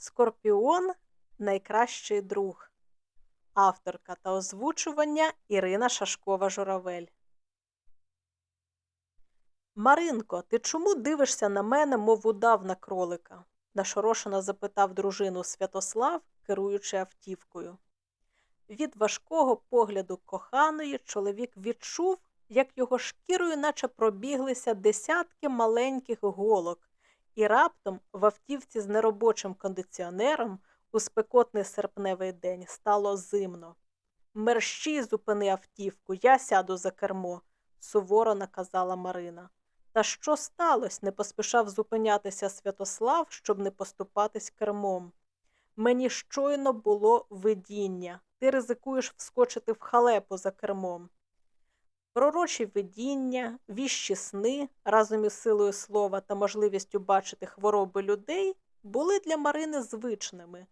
Скорпіон найкращий друг. Авторка та озвучування Ірина Шашкова Журавель. Маринко, ти чому дивишся на мене, мов удав на кролика? нашорошено запитав дружину Святослав, керуючи автівкою. Від важкого погляду коханої чоловік відчув, як його шкірою наче пробіглися десятки маленьких голок, і раптом в автівці з неробочим кондиціонером у спекотний серпневий день стало зимно. Мерщій зупини автівку, я сяду за кермо, суворо наказала Марина. Та що сталося? не поспішав зупинятися Святослав, щоб не поступатись кермом. Мені щойно було видіння. Ти ризикуєш вскочити в халепу за кермом. Пророчі видіння, віщі сни разом із силою слова та можливістю бачити хвороби людей були для Марини звичними.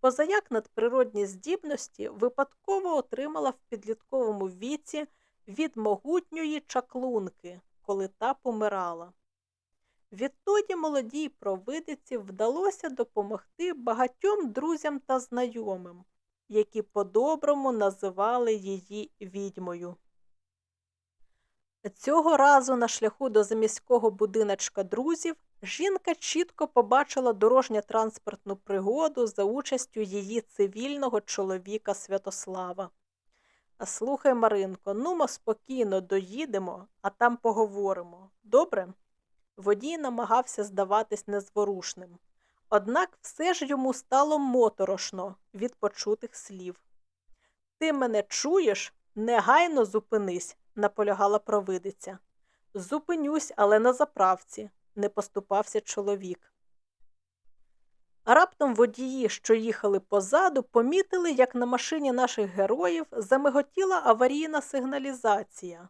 Позаяк надприродні здібності випадково отримала в підлітковому віці від могутньої чаклунки, коли та помирала. Відтоді молодій провидиці вдалося допомогти багатьом друзям та знайомим, які по-доброму називали її відьмою. Цього разу на шляху до заміського будиночка друзів жінка чітко побачила дорожньо-транспортну пригоду за участю її цивільного чоловіка Святослава. Слухай, Маринко, нумо спокійно доїдемо, а там поговоримо. Добре? Водій намагався здаватись незворушним. Однак все ж йому стало моторошно від почутих слів. Ти мене чуєш? Негайно зупинись, наполягала провидиця. Зупинюсь, але на заправці, не поступався чоловік. Раптом водії, що їхали позаду, помітили, як на машині наших героїв замиготіла аварійна сигналізація.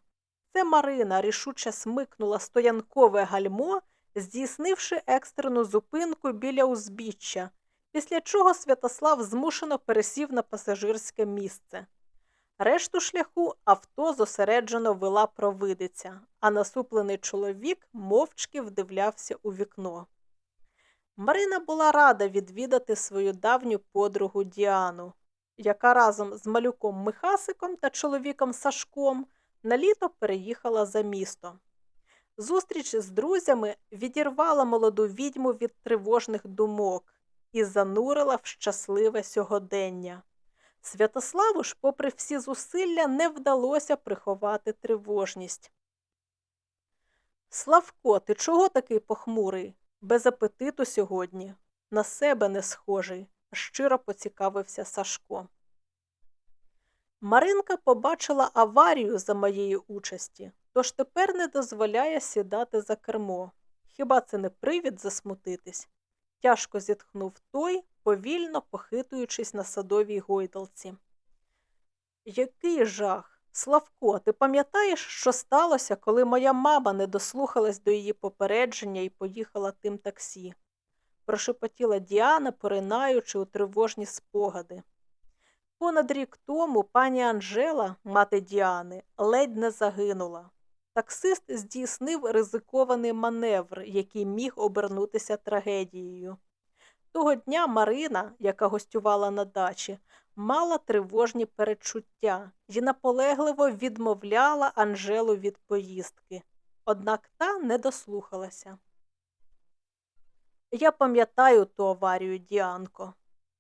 Це Марина рішуче смикнула стоянкове гальмо, здійснивши екстрену зупинку біля узбіччя, після чого Святослав змушено пересів на пасажирське місце. Решту шляху авто зосереджено вела провидиця, а насуплений чоловік мовчки вдивлявся у вікно. Марина була рада відвідати свою давню подругу Діану, яка разом з малюком Михасиком та чоловіком Сашком на літо переїхала за місто. Зустріч з друзями відірвала молоду відьму від тривожних думок і занурила в щасливе сьогодення. Святославу ж, попри всі зусилля, не вдалося приховати тривожність. Славко, ти чого такий похмурий? Без апетиту сьогодні, на себе не схожий, щиро поцікавився Сашко. Маринка побачила аварію за моєї участі, тож тепер не дозволяє сідати за кермо. Хіба це не привід засмутитись? Тяжко зітхнув той, повільно похитуючись на садовій гойдалці. Який жах! Славко, ти пам'ятаєш, що сталося, коли моя мама не дослухалась до її попередження і поїхала тим таксі? прошепотіла Діана, поринаючи у тривожні спогади. Понад рік тому пані Анжела, мати Діани, ледь не загинула. Таксист здійснив ризикований маневр, який міг обернутися трагедією. Того дня Марина, яка гостювала на дачі, мала тривожні перечуття і наполегливо відмовляла Анжелу від поїздки, однак та не дослухалася. Я пам'ятаю ту аварію, Діанко,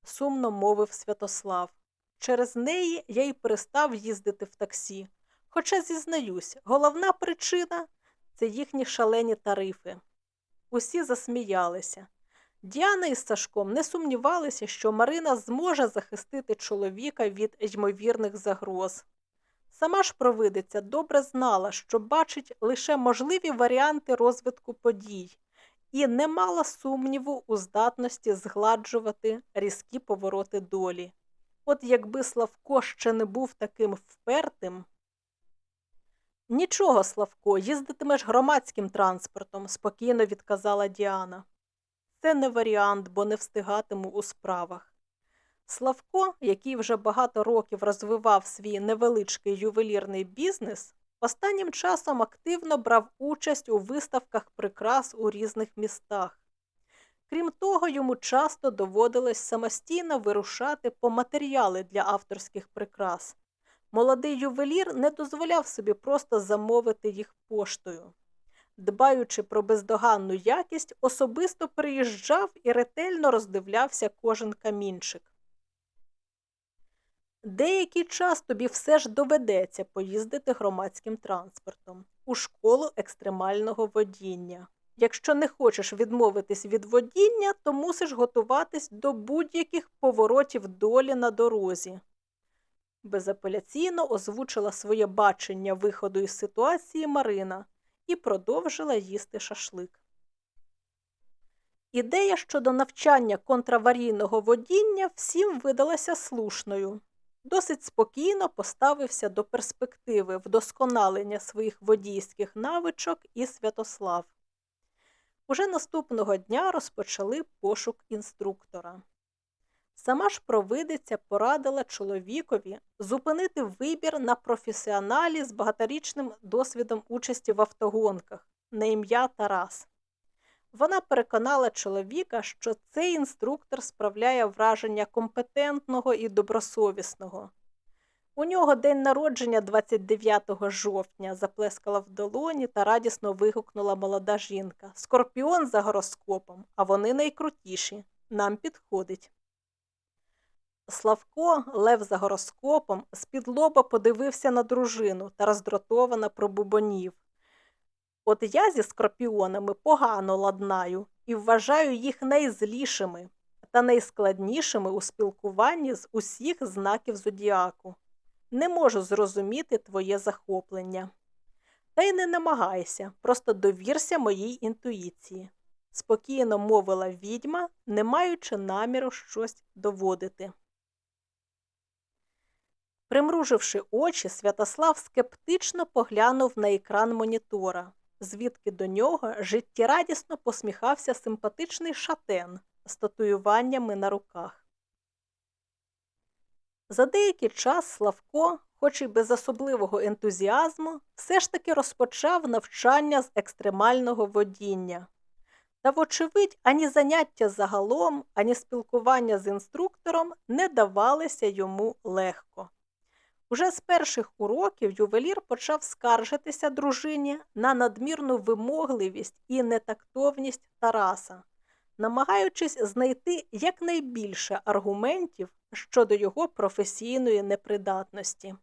сумно мовив Святослав. Через неї я й перестав їздити в таксі. Хоча, зізнаюсь, головна причина це їхні шалені тарифи. Усі засміялися. Діана із Сашком не сумнівалися, що Марина зможе захистити чоловіка від ймовірних загроз. Сама ж провидиця добре знала, що бачить лише можливі варіанти розвитку подій, і не мала сумніву у здатності згладжувати різкі повороти долі. От якби Славко ще не був таким впертим. Нічого, Славко, їздитимеш громадським транспортом, спокійно відказала Діана. Це не варіант, бо не встигатиму у справах. Славко, який вже багато років розвивав свій невеличкий ювелірний бізнес, останнім часом активно брав участь у виставках прикрас у різних містах. Крім того, йому часто доводилось самостійно вирушати по матеріали для авторських прикрас. Молодий ювелір не дозволяв собі просто замовити їх поштою. Дбаючи про бездоганну якість, особисто приїжджав і ретельно роздивлявся кожен камінчик. Деякий час тобі все ж доведеться поїздити громадським транспортом у школу екстремального водіння. Якщо не хочеш відмовитись від водіння, то мусиш готуватись до будь-яких поворотів долі на дорозі. Безапеляційно озвучила своє бачення виходу із ситуації Марина і продовжила їсти шашлик. Ідея щодо навчання контраварійного водіння всім видалася слушною. Досить спокійно поставився до перспективи вдосконалення своїх водійських навичок і Святослав. Уже наступного дня розпочали пошук інструктора. Сама ж провидиця порадила чоловікові зупинити вибір на професіоналі з багаторічним досвідом участі в автогонках на ім'я Тарас. Вона переконала чоловіка, що цей інструктор справляє враження компетентного і добросовісного. У нього день народження 29 жовтня, заплескала в долоні та радісно вигукнула молода жінка. Скорпіон за гороскопом, а вони найкрутіші. Нам підходить. Славко, лев за гороскопом, з-під лоба подивився на дружину та роздратовано пробубонів. От я зі скорпіонами погано ладнаю і вважаю їх найзлішими та найскладнішими у спілкуванні з усіх знаків зодіаку. Не можу зрозуміти твоє захоплення. Та й не намагайся, просто довірся моїй інтуїції, спокійно мовила відьма, не маючи наміру щось доводити. Примруживши очі, Святослав скептично поглянув на екран монітора, звідки до нього життєрадісно посміхався симпатичний шатен з татуюваннями на руках. За деякий час Славко, хоч і без особливого ентузіазму, все ж таки розпочав навчання з екстремального водіння. Та, вочевидь, ані заняття загалом, ані спілкування з інструктором не давалися йому легко. Уже з перших уроків ювелір почав скаржитися дружині на надмірну вимогливість і нетактовність Тараса, намагаючись знайти якнайбільше аргументів щодо його професійної непридатності.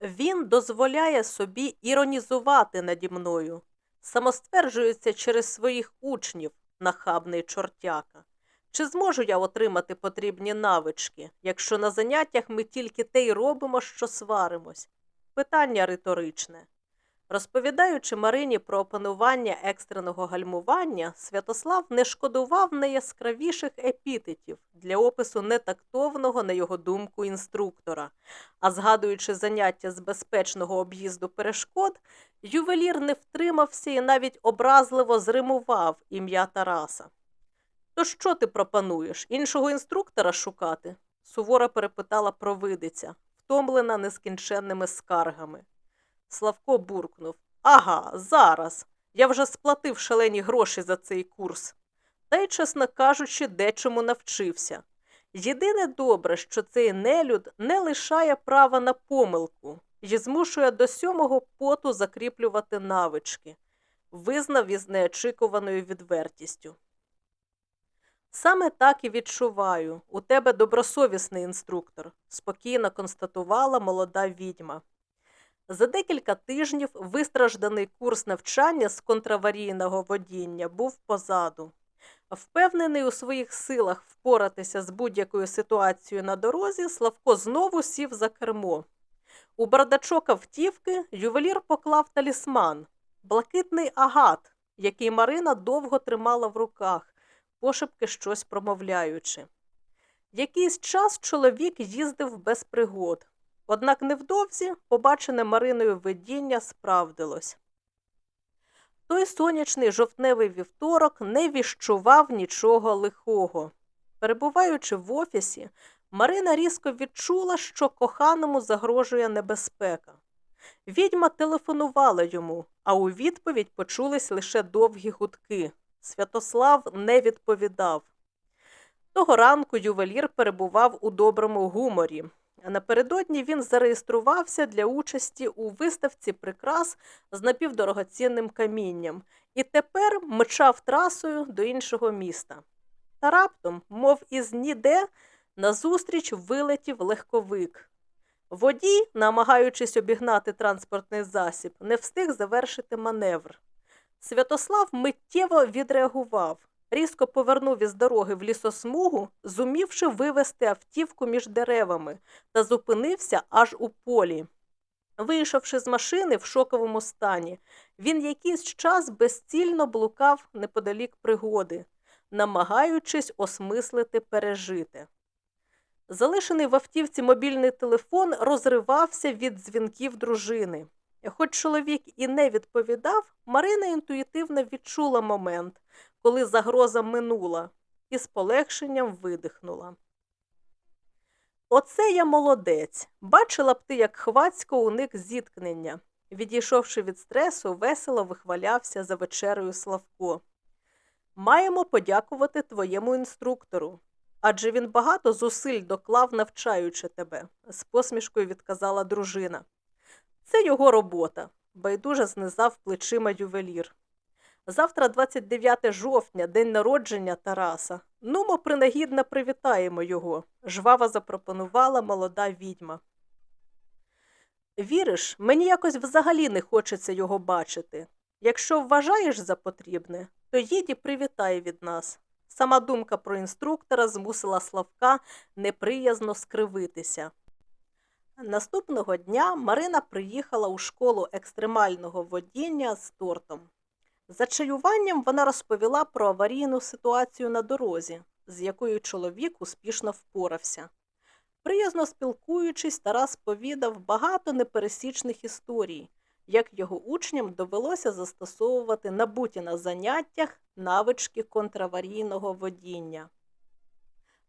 Він дозволяє собі іронізувати наді мною, самостверджується через своїх учнів, нахабний чортяка. Чи зможу я отримати потрібні навички, якщо на заняттях ми тільки те й робимо, що сваримось? Питання риторичне. Розповідаючи Марині про опанування екстреного гальмування, Святослав не шкодував найяскравіших епітетів для опису нетактовного, на його думку, інструктора, а згадуючи заняття з безпечного об'їзду перешкод, ювелір не втримався і навіть образливо зримував ім'я Тараса. То що ти пропонуєш? Іншого інструктора шукати? суворо перепитала провидиця, втомлена нескінченними скаргами. Славко буркнув Ага, зараз. Я вже сплатив шалені гроші за цей курс. Та й, чесно кажучи, дечому навчився. Єдине добре, що цей нелюд не лишає права на помилку і змушує до сьомого поту закріплювати навички, визнав із неочікуваною відвертістю. Саме так і відчуваю. У тебе добросовісний інструктор, спокійно констатувала молода відьма. За декілька тижнів вистражданий курс навчання з контраварійного водіння був позаду. Впевнений у своїх силах впоратися з будь-якою ситуацією на дорозі, Славко знову сів за кермо. У бардачок автівки ювелір поклав талісман, блакитний агат, який Марина довго тримала в руках, пошепки щось промовляючи. Якийсь час чоловік їздив без пригод, однак невдовзі побачене Мариною видіння справдилось. Той сонячний жовтневий вівторок не віщував нічого лихого. Перебуваючи в офісі, Марина різко відчула, що коханому загрожує небезпека. Відьма телефонувала йому, а у відповідь почулись лише довгі гудки, Святослав не відповідав. Того ранку ювелір перебував у доброму гуморі. Напередодні він зареєструвався для участі у виставці прикрас з напівдорогоцінним камінням і тепер мчав трасою до іншого міста. Та раптом, мов із ніде, назустріч вилетів легковик. Водій, намагаючись обігнати транспортний засіб, не встиг завершити маневр. Святослав миттєво відреагував, різко повернув із дороги в лісосмугу, зумівши вивести автівку між деревами, та зупинився аж у полі. Вийшовши з машини в шоковому стані, він якийсь час безцільно блукав неподалік пригоди, намагаючись осмислити пережите. Залишений в автівці мобільний телефон розривався від дзвінків дружини. Хоч чоловік і не відповідав, Марина інтуїтивно відчула момент, коли загроза минула, і з полегшенням видихнула. Оце я молодець. Бачила б ти, як хвацько уник зіткнення. Відійшовши від стресу, весело вихвалявся за вечерею Славко. Маємо подякувати твоєму інструктору. Адже він багато зусиль доклав, навчаючи тебе, з посмішкою відказала дружина. Це його робота, байдуже знизав плечима ювелір. Завтра, 29 жовтня, день народження Тараса. Нумо принагідно привітаємо його, жваво запропонувала молода відьма. Віриш, мені якось взагалі не хочеться його бачити. Якщо вважаєш за потрібне, то їдь і привітай від нас. Сама думка про інструктора змусила Славка неприязно скривитися. Наступного дня Марина приїхала у школу екстремального водіння з тортом. За чаюванням вона розповіла про аварійну ситуацію на дорозі, з якою чоловік успішно впорався. Приязно спілкуючись, Тарас повідав багато непересічних історій, як його учням довелося застосовувати набуті на заняттях навички контраварійного водіння.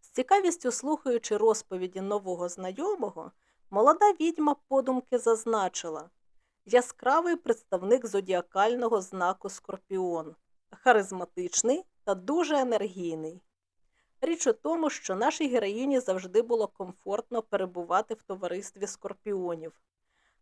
З цікавістю слухаючи розповіді нового знайомого, молода відьма подумки зазначила яскравий представник зодіакального знаку Скорпіон, харизматичний та дуже енергійний. Річ у тому, що нашій героїні завжди було комфортно перебувати в товаристві скорпіонів.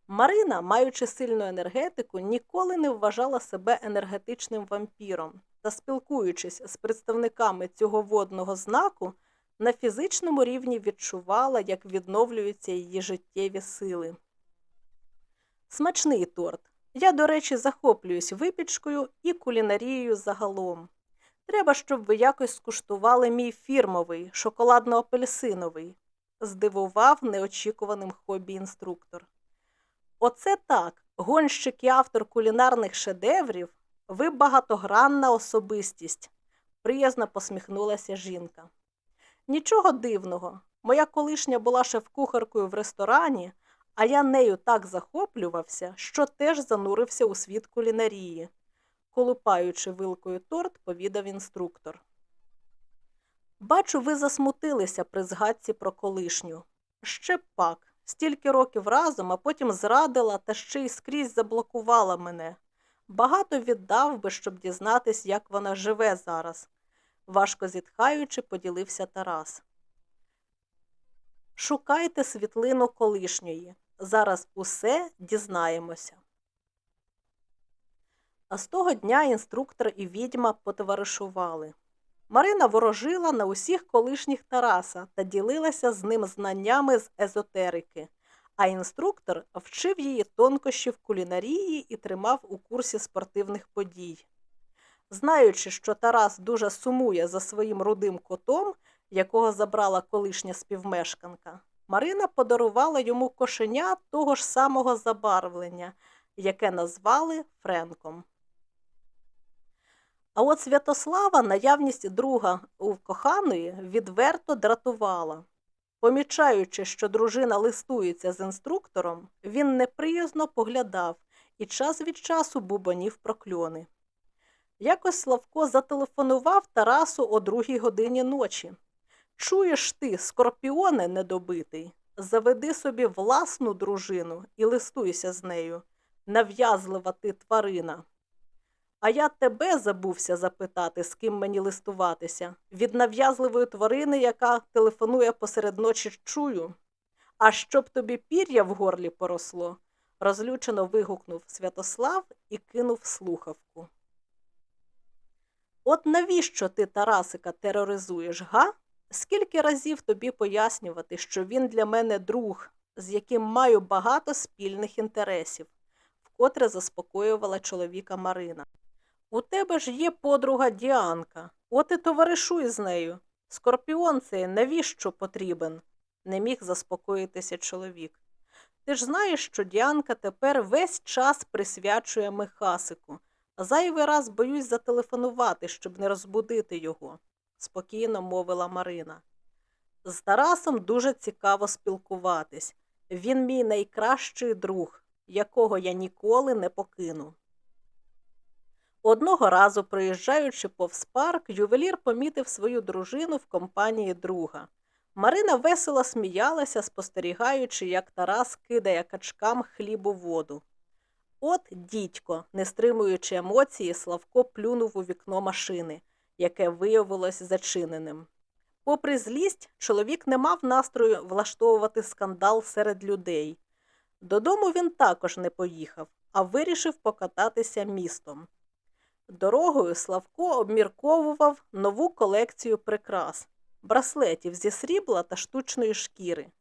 Марина, маючи сильну енергетику, ніколи не вважала себе енергетичним вампіром та, спілкуючись з представниками цього водного знаку, на фізичному рівні відчувала, як відновлюються її життєві сили. Смачний торт. Я, до речі, захоплююсь випічкою і кулінарією загалом. Треба, щоб ви якось скуштували мій фірмовий, шоколадно-апельсиновий, здивував неочікуваним хобі інструктор. Оце так, гонщик і автор кулінарних шедеврів, ви багатогранна особистість, приязно посміхнулася жінка. Нічого дивного, моя колишня була шеф-кухаркою в ресторані, а я нею так захоплювався, що теж занурився у світ кулінарії, колупаючи вилкою торт, повідав інструктор. Бачу, ви засмутилися при згадці про колишню. Ще пак, стільки років разом, а потім зрадила та ще й скрізь заблокувала мене. Багато віддав би, щоб дізнатись, як вона живе зараз, важко зітхаючи, поділився Тарас. Шукайте світлину колишньої. Зараз усе дізнаємося. А з того дня інструктор і відьма потоваришували. Марина ворожила на усіх колишніх Тараса та ділилася з ним знаннями з езотерики, а інструктор вчив її тонкощів кулінарії і тримав у курсі спортивних подій. Знаючи, що Тарас дуже сумує за своїм рудим котом, якого забрала колишня співмешканка, Марина подарувала йому кошеня того ж самого забарвлення, яке назвали Френком. А от Святослава наявність друга у коханої відверто дратувала. Помічаючи, що дружина листується з інструктором, він неприязно поглядав і час від часу бубонів прокльони. Якось Славко зателефонував Тарасу о другій годині ночі. Чуєш ти, скорпіоне недобитий, заведи собі власну дружину і листуйся з нею, нав'язлива ти тварина. А я тебе забувся запитати, з ким мені листуватися. Від нав'язливої тварини, яка телефонує посеред ночі, чую. А щоб тобі пір'я в горлі поросло, розлючено вигукнув Святослав і кинув слухавку. От навіщо ти Тарасика тероризуєш, га? Скільки разів тобі пояснювати, що він для мене друг, з яким маю багато спільних інтересів, вкотре заспокоювала чоловіка Марина. У тебе ж є подруга Діанка, от і товаришуй з нею. Скорпіон цей навіщо потрібен? не міг заспокоїтися чоловік. Ти ж знаєш, що Діанка тепер весь час присвячує Михасику, зайвий раз боюсь зателефонувати, щоб не розбудити його, спокійно мовила Марина. З Тарасом дуже цікаво спілкуватись. Він мій найкращий друг, якого я ніколи не покину. Одного разу, проїжджаючи повз парк, ювелір помітив свою дружину в компанії друга. Марина весело сміялася, спостерігаючи, як Тарас кидає качкам хліб у воду. От дідько, не стримуючи емоції, Славко плюнув у вікно машини, яке виявилось зачиненим. Попри злість, чоловік не мав настрою влаштовувати скандал серед людей. Додому він також не поїхав, а вирішив покататися містом. Дорогою Славко обмірковував нову колекцію прикрас браслетів зі срібла та штучної шкіри.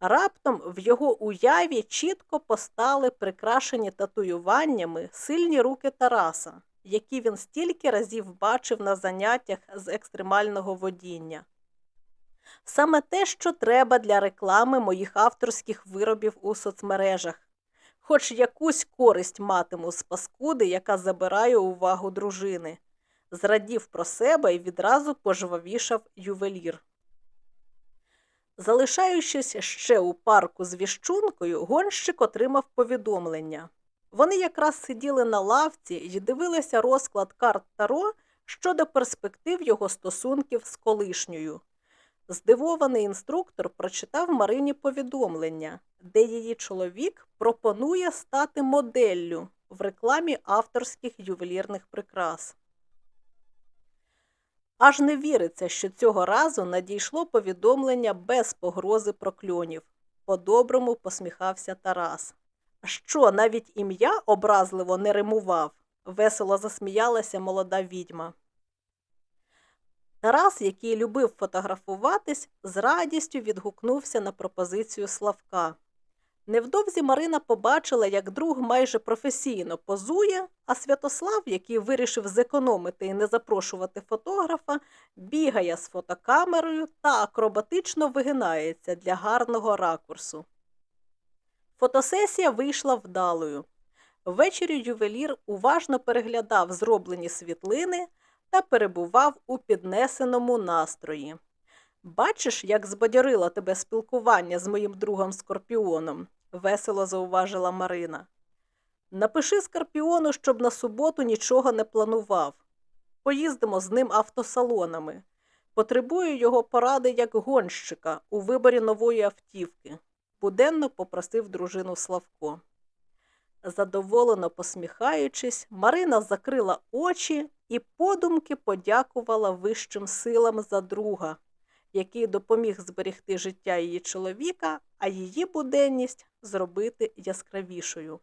Раптом в його уяві чітко постали прикрашені татуюваннями сильні руки Тараса, які він стільки разів бачив на заняттях з екстремального водіння. Саме те, що треба для реклами моїх авторських виробів у соцмережах, хоч якусь користь матиму з паскуди, яка забирає увагу дружини зрадів про себе і відразу пожвавішав ювелір. Залишаючись ще у парку з віщункою, гонщик отримав повідомлення. Вони якраз сиділи на лавці і дивилися розклад карт Таро щодо перспектив його стосунків з колишньою. Здивований інструктор прочитав Марині повідомлення, де її чоловік пропонує стати моделлю в рекламі авторських ювелірних прикрас. Аж не віриться, що цього разу надійшло повідомлення без погрози прокльонів. По-доброму посміхався Тарас. Що, навіть ім'я образливо не римував? весело засміялася молода відьма. Тарас, який любив фотографуватись, з радістю відгукнувся на пропозицію Славка. Невдовзі Марина побачила, як друг майже професійно позує, а Святослав, який вирішив зекономити і не запрошувати фотографа, бігає з фотокамерою та акробатично вигинається для гарного ракурсу. Фотосесія вийшла вдалою. Ввечері ювелір уважно переглядав зроблені світлини та перебував у піднесеному настрої. Бачиш, як збадьорило тебе спілкування з моїм другом Скорпіоном, весело зауважила Марина. Напиши Скорпіону, щоб на суботу нічого не планував. Поїздимо з ним автосалонами. Потребую його поради як гонщика у виборі нової автівки, буденно попросив дружину Славко. Задоволено посміхаючись, Марина закрила очі і подумки подякувала вищим силам за друга який допоміг зберегти життя її чоловіка, а її буденність зробити яскравішою.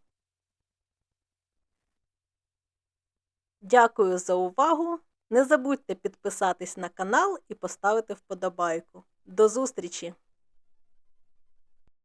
Дякую за увагу. Не забудьте підписатись на канал і поставити вподобайку. До зустрічі!